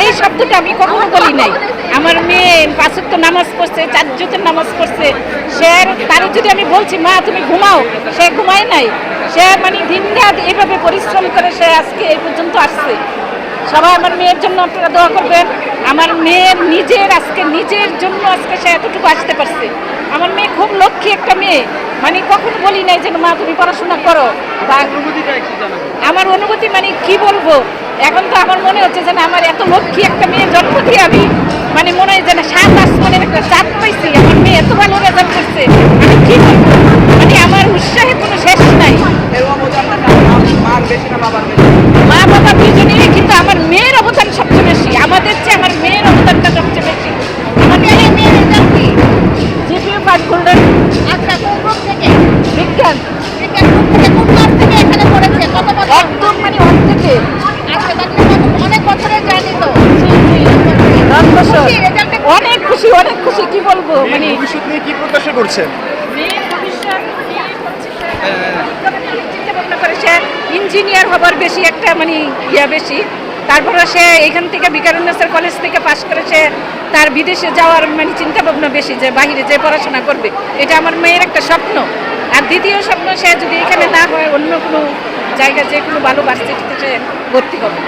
এই শব্দটা আমি কখনো বলি নাই। আমার মেয়ে পাঁচক তো নামাজ পড়ছে চারজুতের নামাজ পড়ছে। সে তার যদি আমি বলছি মা তুমি ঘুমাও। সে ঘুমায় নাই। সে মানে দিন রাত এভাবে পরিশ্রম করে সে আজকে এই পর্যন্ত আসছে। সবাই আমার মেয়ের জন্য আপনারা দোয়া করবেন। আমার মেয়ের নিজের আজকে নিজের জন্য আজকে সে এতটুকু আসতে পারছে। আমার মেয়ে খুব লক্ষ্মী একটা মেয়ে। মানে কখন বলি নাই যে মা তুমি পড়াশোনা করো। আমার অনুভূতি মানে কি বলব? এখন তো আমার মনে হচ্ছে যে আমার এত লক্ষ্মী একটা মেয়ে জন্ম দিয়ে আমি মানে মনে হয় যে না সাত আসমানের একটা চাঁদ পাইছি, আমার মেয়ে এত ভালো রেজাল্ট করছে। আমি কি মানে আমার উৎসাহে কোনো শেষ নাই। মা বাবা দুজনেই কিন্তু আমার মেয়ের অবদান সবচেয়ে মানে ভবিষ্যৎ নিয়ে কি প্রত্যাশা করছেন? সে ইঞ্জিনিয়ার হবার বেশি একটা মানে ইয়া বেশি। তারপরে সে এখান থেকে বিকারুন্নেসের কলেজ থেকে পাশ করে সে তার বিদেশে যাওয়ার মানে চিন্তা ভাবনা বেশি যে বাইরে যে পড়াশোনা করবে। এটা আমার মেয়ের একটা স্বপ্ন। আর দ্বিতীয় স্বপ্ন সে যদি এখানে না হয় অন্য কোনো জায়গা যে কোনো ভালো ভার্সিটিতে সে ভর্তি হবে।